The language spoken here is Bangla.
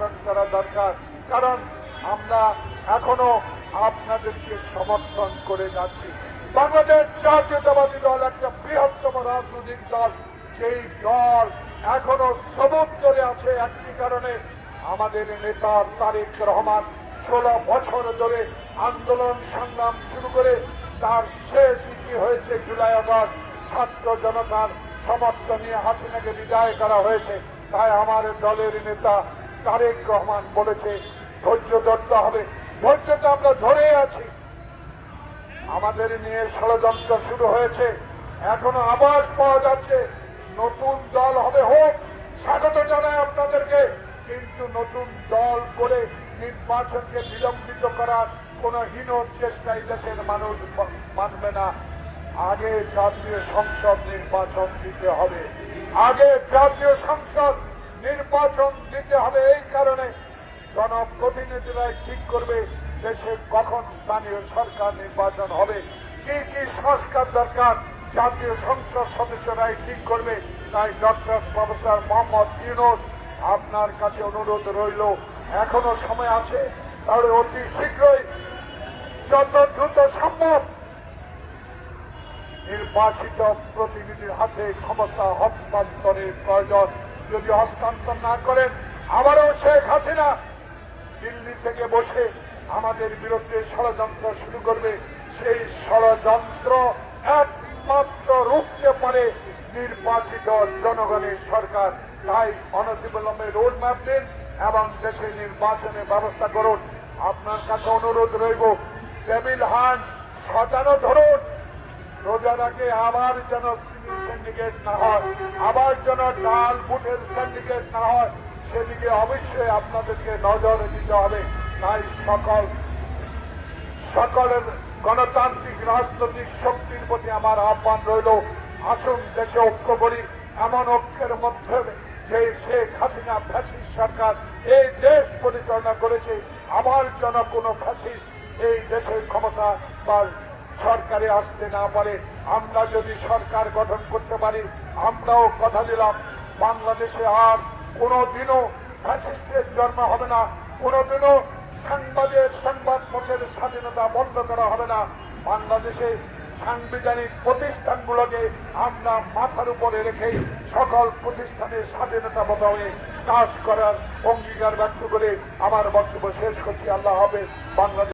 স্মরণ করা দরকার। কারণ আমরা এখনও আপনাদেরকে সমর্থন করে যাচ্ছি। বাংলাদেশ জাতীয়তাবাদী দল, একটা বৃহত্তম রাজনৈতিক দল সেই দল এখনও ধরে আছে একটি কারণে। আমাদের নেতা তারেক রহমান ষোলো বছর ধরে আন্দোলন সংগ্রাম শুরু করে তার শেষ কি হয়েছে জুলাই আগস্ট। ছাত্র জনতার সমর্থন নিয়ে হাসিনাকে বিদায় করা হয়েছে। তাই আমার দলের নেতা তারেক রহমান বলেছে, ধৈর্য ধরতে হবে। ধৈর্য তো আমরা ধরে আছি। আমাদের নিয়ে ষড়যন্ত্র শুরু হয়েছে। এখনও আবাস পাওয়া যাচ্ছে। নতুন দল হবে হোক, স্বাগত জানাই আপনাদেরকে। কিন্তু নতুন দল করে নির্বাচনকে বিলম্বিত করার কোন হীন চেষ্টাই দেশের মানুষ মানবে না। আগে জাতীয় সংসদ নির্বাচন দিতে হবে। আগে জাতীয় সংসদ নির্বাচন দিতে হবে এই কারণে জনপ্রতিনিধিরাই ঠিক করবে দেশে কখন স্থানীয় সরকার নির্বাচন হবে, কি কি সংস্কার দরকার, জাতীয় সংসদ সদস্যরাই ঠিক করবে। তাই ডক্টর প্রফেসর মোহাম্মদ ইউনুস আপনার কাছে অনুরোধ রইল, এখনও সময় আছে, তাহলে অতি শীঘ্রই যত দ্রুত সম্ভব নির্বাচিত প্রতিনিধির হাতে ক্ষমতা হস্তান্তরের প্রয়োজন। যদি হস্তান্তর না করেন আবারও শেখ হাসিনা দিল্লি থেকে বসে আমাদের বিরুদ্ধে ষড়যন্ত্র শুরু করবে। সেই ষড়যন্ত্র একমাত্র রুখতে পারে নির্বাচিত জনগণের সরকার। তাই অনতিবিলম্বে রোড ম্যাপ দিন এবং দেশে নির্বাচনের ব্যবস্থা করুন। আপনার কাছে অনুরোধ রইব টেবিল হ্যান্ড সাজানো ধরুন। রোজার আগে আবার যেন সিন্ডিকেট না হয়, আবার যেন ডাল, বুটের সিন্ডিকেট না হয়, সেদিকে অবশ্যই আপনাদেরকে নজর দিতে হবে। তাই সকল, সকলের গণতান্ত্রিক রাজনৈতিক শক্তির প্রতি আমার আহ্বান রইল। আসুন দেশে ঐক্য করি। এমন ঐক্যের মধ্যে যে শেখ হাসিনা ফ্যাসিস সরকার এই দেশ পরিচালনা করেছে, আমার যেন কোনো ফ্যাসিস এই দেশের ক্ষমতা বা সরকারে আসতে না পারে। আমরা যদি সরকার গঠন করতে পারি আমরাও কথা দিলাম, বাংলাদেশে আর কোনোদিনও ফ্যাসিস্টের জন্ম হবে না, কোনোদিনও সাংবাদের সংবাদ পত্রের স্বাধীনতা বন্ধ করা হবে না। বাংলাদেশে সাংবিধানিক প্রতিষ্ঠানগুলোকে আমরা মাথার উপরে রেখে সকল প্রতিষ্ঠানের স্বাধীনতা বদলে কাজ করার অঙ্গীকার ব্যক্ত করে আমার বক্তব্য শেষ করছি। আল্লাহ হবে বাংলাদেশ